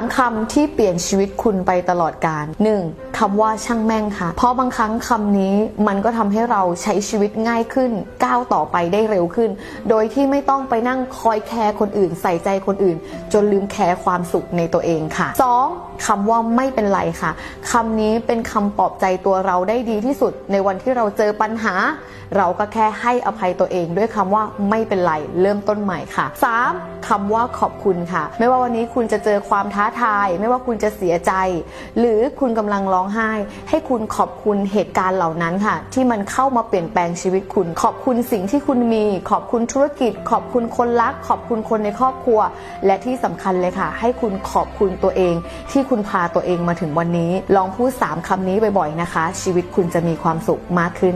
ามคำที่เปลี่ยนชีวิตคุณไปตลอดกาล 1. คำว่าช่างแม่งค่ะ เพราะบางครั้งคำนี้มันก็ทำให้เราใช้ชีวิตง่ายขึ้น ก้าวต่อไปได้เร็วขึ้น โดยที่ไม่ต้องไปนั่งคอยแคร์คนอื่น ใส่ใจคนอื่น จนลืมแคร์ความสุขในตัวเองค่ะ 2. คำว่าไม่เป็นไรค่ะคำนี้เป็นคำปลอบใจตัวเราได้ดีที่สุด ในวันที่เราเจอปัญหา เราก็แค่ให้อภัยตัวเองด้วยคำว่าไม่เป็นไร เริ่มต้นใหม่ค่ะ 3. คำว่าขอบคุณค่ะ ไม่ว่าวันนี้คุณจะเจอความท้าทาย ไม่ว่าคุณจะเสียใจ หรือคุณกำลังร้องไห้ ให้คุณขอบคุณเหตุการณ์เหล่านั้นค่ะ ที่มันเข้ามาเปลี่ยนแปลงชีวิตคุณ ขอบคุณสิ่งที่คุณมี ขอบคุณธุรกิจ ขอบคุณคนรัก ขอบคุณคนในครอบครัว และที่สำคัญเลยค่ะ ให้คุณขอบคุณตัวเอง ที่คุณพาตัวเองมาถึงวันนี้ ลองพูด 3คำนี้บ่อยๆนะคะ ชีวิตคุณจะมีความสุขมากขึ้น